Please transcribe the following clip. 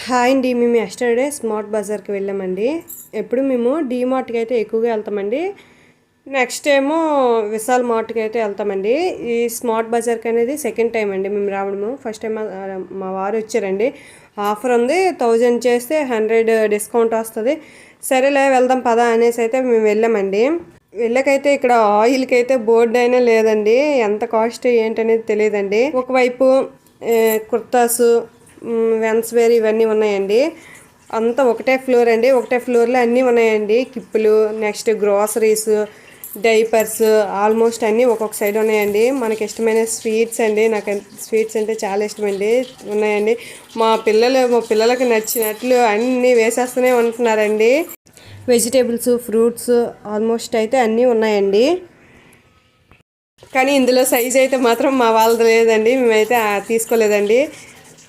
Hi అండి మేము yesterday smart బజార్కి వెళ్ళామండి. ఎప్పుడు మేము డీమార్ట్కి అయితే ఎక్కువగా వెళ్తామండి. నెక్స్ట్ ఏమో విశాల్ మార్ట్కి అయితే వెళ్తామండి. ఈ స్మార్ట్ బజార్కి అనేది సెకండ్ టైం అండి మేము రావడము. ఫస్ట్ టైం మా వారు వచ్చారండి. ఆఫర్ ఉంది థౌజండ్ చేస్తే హండ్రెడ్ డిస్కౌంట్ వస్తుంది. సరేలే వెళ్దాం పదా అనేసి అయితే మేము వెళ్ళామండి. వెళ్ళకైతే ఇక్కడ ఆయిల్కి అయితే బోర్డు అయినా లేదండి. ఎంత కాస్ట్ ఏంటనేది తెలియదండి. ఒకవైపు కుర్తాసు వెన్స్ వేర్ ఇవన్నీ ఉన్నాయండి. అంతా ఒకటే ఫ్లోర్ అండి. ఒకటే ఫ్లోర్లో అన్నీ ఉన్నాయండి. కిప్పులు నెక్స్ట్ గ్రోసరీస్ డైపర్స్ ఆల్మోస్ట్ అన్నీ ఒక్కొక్క సైడ్ ఉన్నాయండి. మనకి ఇష్టమైన స్వీట్స్ అండి. నాకు స్వీట్స్ అంటే చాలా ఇష్టమండి. ఉన్నాయండి. మా పిల్లలు మా పిల్లలకు నచ్చినట్లు అన్నీ వేసేస్తూనే ఉంటున్నారండి. వెజిటేబుల్స్ ఫ్రూట్స్ ఆల్మోస్ట్ అయితే అన్నీ ఉన్నాయండి. కానీ ఇందులో సైజ్ అయితే మాత్రం మా వాళ్ళది లేదండి. మేమైతే తీసుకోలేదండి.